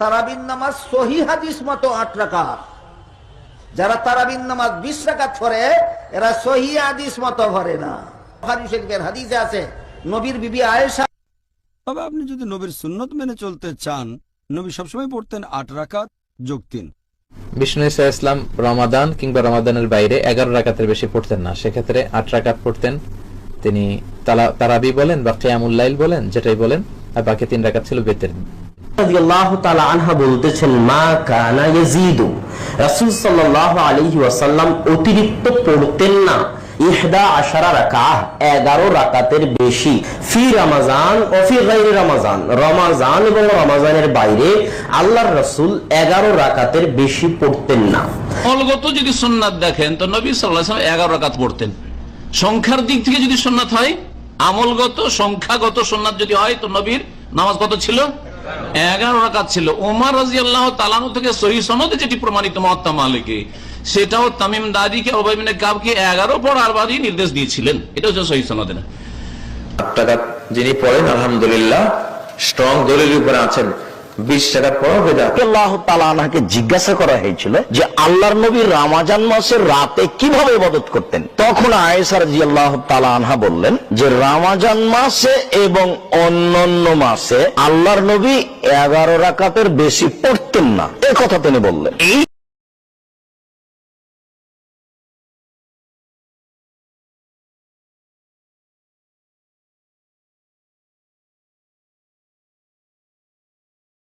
তারাবিন নামাজ সহি হাদিস মতো আট রাকাত। যারা তারাবিন নামাজ বিশ রাকাত পড়ে এরা সহি হাদিস মতো ভরে না। শরীফের হাদিসে আছে নবীর বিবি আয়েশা তবে আপনি যদি নবীর সুন্নত মেনে চলতে চান নবী সবসময় পড়তেন আট রাকাত যোগ তিন। বিষ্ণু ইসা ইসলাম রমাদান কিংবা রমাদানের বাইরে এগারো রাকাতের বেশি পড়তেন না। সেক্ষেত্রে আট রাকাত পড়তেন। তিনি তারাবি বলেন বা কেয়ামুল্লাইল বলেন যেটাই বলেন আর বাকি তিন রাকাত ছিল বেতের আনহা বলতেছেন, মা কানা ইয়াজিদু। রাসূল সাল্লাল্লাহু আলাইহি ওয়াসাল্লাম অতিরিক্ত পড়তেন না। ইহদা আশারা রাকাহ 11 রাকাতের বেশি। রমাজানের বাইরে রাসূল 11 রাকাতের বেশি পড়তেন না। অলগত যদি সোননাথ দেখেন, তো নবী সাল্লাহ এগারো রাকাত পড়তেন। সংখ্যার দিক থেকে যদি সোননাথ হয়, আমলগত, সংখ্যাগত সোননাথ যদি হয়, তো নবীর নামাজ কত ছিল? এগারো রাকাত ছিল। ওমর রাজি আল্লাহ তালানু থেকে সহি সনদে যেটি প্রমাণিত মহাত্মা মালিকে, সেটাও তামিম দাদিকে ওবাইমিনে কাবকে এগারো পড়ার বাদই নির্দেশ দিয়েছিলেন। এটা হচ্ছে সহি সনদে না। যিনি পড়েন, আলহামদুলিল্লাহ স্ট্রং দলিল উপরে আছেন। বিশ টাকা পড়ো বেদাত। আল্লাহ তালাকে জিজ্ঞাসা করা হয়েছিল যে আল্লাহর নবী রামাজান মাসের রাতে কীভাবে ইবাদত করতেন? তখন আয়েসার জি আল্লাহ আনহা বললেন যে রামাজান মাসে এবং অন্যান্য মাসে আল্লাহর নবী এগারো রাকাতের বেশি পড়তেন না। এ কথা তিনি বললেন। এই